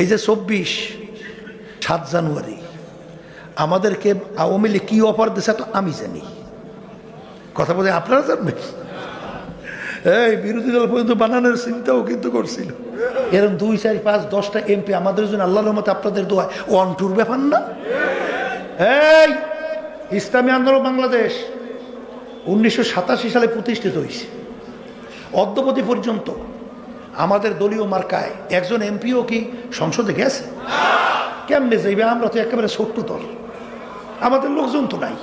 এই যে চব্বিশ, সাত জানুয়ারি, আমাদেরকে আওয়ামী লীগ কী অফার দিছে তো আমি জানি। কথা বলে আপনারা জানবেন? এই বিরোধী দল পর্যন্ত বানানোর চিন্তাও কিন্তু করছিল। এরকম দুই, চার, পাঁচ, দশটা এমপি আমাদের জন্য আল্লাহর রহমতে আপনাদের দোয়া। ওয়ান টুর ব্যাপার না? এই ইসলামী আন্দোলন বাংলাদেশ উনিশশো সাতাশি সালে প্রতিষ্ঠিত হয়েছে। অদ্যপতি পর্যন্ত আমাদের দলীয় মার্কায় একজন এমপিও কি সংসদে গেছে? কেমনে যাইবে? আমরা তো একেবারে ছোট্ট দল। আমাদের লোকজন তো নাই।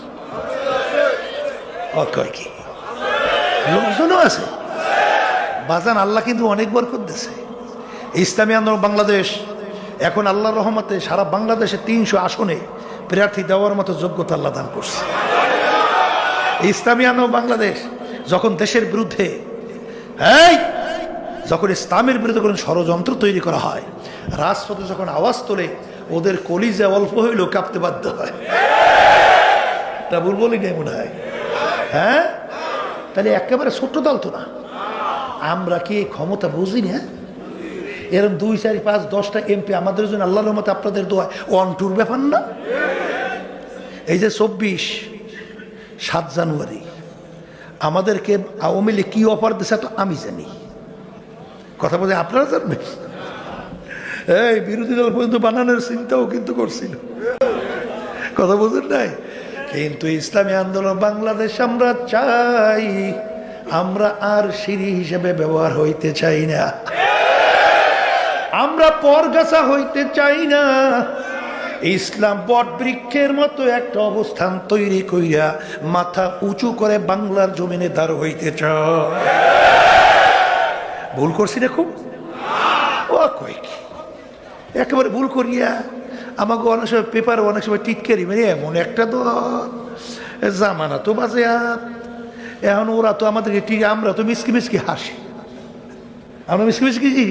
কি? লোকজনও আছে। বাজান আল্লাহ কিন্তু অনেক অনেকবার করতেছে ইসলামী আন্দোলন বাংলাদেশ, এখন আল্লাহর রহমতে সারা বাংলাদেশে তিনশো আসনে প্রার্থী দেওয়ার মতো যোগ্যতা আল্লাহ দান করছে। ইসলামী আন্দোলন বাংলাদেশ যখন দেশের বিরুদ্ধে, এই যখন ইসলামের বিরুদ্ধে কোনো ষড়যন্ত্র তৈরি করা হয়, রাজপথে যখন আওয়াজ তোলে, ওদের কলিজে অল্প হইলেও কাঁপতে বাধ্য হয়। তা বলি নাই মনে হয়? হ্যাঁ? তাহলে একেবারে ছোট্ট দল তো না। আমরা কি ক্ষমতা বুঝি না? এরকম দুই, চার, পাঁচ, দশটা এমপি আমাদের জন্য আল্লাহর রহমতে আপনাদের দোয়া ওয়ান টুর ব্যাপার না? এই যে চব্বিশ, সাত জানুয়ারি, আমাদেরকে আওয়ামী লীগ কী অফার দিছে তো আমি জানি। কথা বলে আপনারা জানবেন। এই বিরোধী দল পর্যন্ত বানানোর চিন্তাও কিন্তু করছিল। কথা বুঝেন নাই? কিন্তু ইসলামী আন্দোলন বাংলাদেশ আমরা চাই, আমরা আর সিঁড়ি হিসেবে ব্যবহার হইতে চাই না। আমরা পরগাছা হইতে চাই না। ইসলাম বট বৃক্ষের মতো একটা অবস্থান তৈরি কইরা মাথা উঁচু করে বাংলার জমিনে দাঁড় হইতে চায় ভুল করছি না খুব? ও কয়েক একেবারে ভুল করিয়া আমাকে অনেক সময় পেপার অনেক সময় টিটকারি মেরে এমন একটা তো জামানা তো বাজে এখন ওরা তো আমাদেরকে ঠিক আমরা তো মিসকি মিসকি হাসি। আমরা মিসকি মিসকি জি।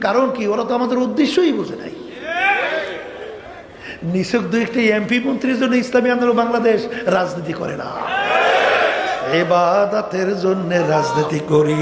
কারণ কি, ওরা তো আমাদের উদ্দেশ্যই বোঝে নাই। নিছক দু একটা এমপি মন্ত্রীর জন্য ইসলামী আন্দোলন বাংলাদেশ রাজনীতি করে না। এবাদাতের জন্য রাজনীতি করি।